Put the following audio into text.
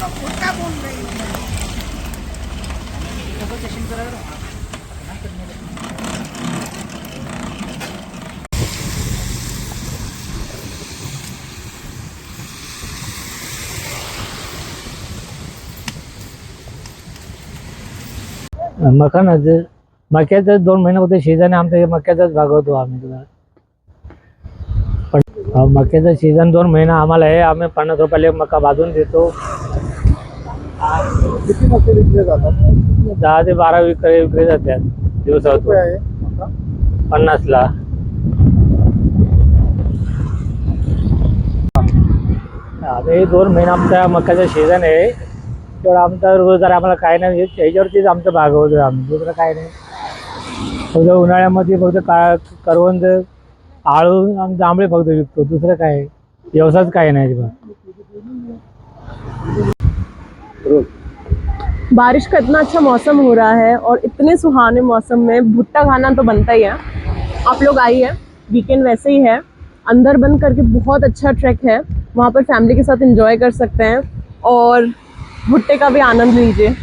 खोटा बोल दोन महिने सीझन आहे आमचं हे मक्याचाच भागवतो आम्ही तुला. पण हा, मक्याचं सीझन दोन महिना आम्हाला आहे आम्ही पन्नास रुपयाला मका भाजून देतो. किती मक्के विकले जातात? दहा ते बारा विक्री विक्री जातात मका? पन्नासला. आता हे दोन महिना आमचा मक्याचा सीझन आहे. तेवढा आमचा रोजगार आम्हाला काय नाही. ह्याच्यावरतीच आमचं भागवतो आम्ही दुसरं काय नाही. फक्त उन्हाळ्यामध्ये फक्त का करवंद आळू आणि जांभळे फक्त विकतो. दुसरं काय? व्यवसायच काय नाही बारिश का इतना अच्छा मौसम हो रहा है और इतने सुहाने मौसम में भुट्टा खाना तो बनता ही है। आप लोग आइए वीकेंड वैसे ही है। अंदर बंद करके बहुत अच्छा ट्रैक है। वहाँ पर फैमिली के साथ इंजॉय कर सकते हैं और भुट्टे का भी आनंद लीजिए।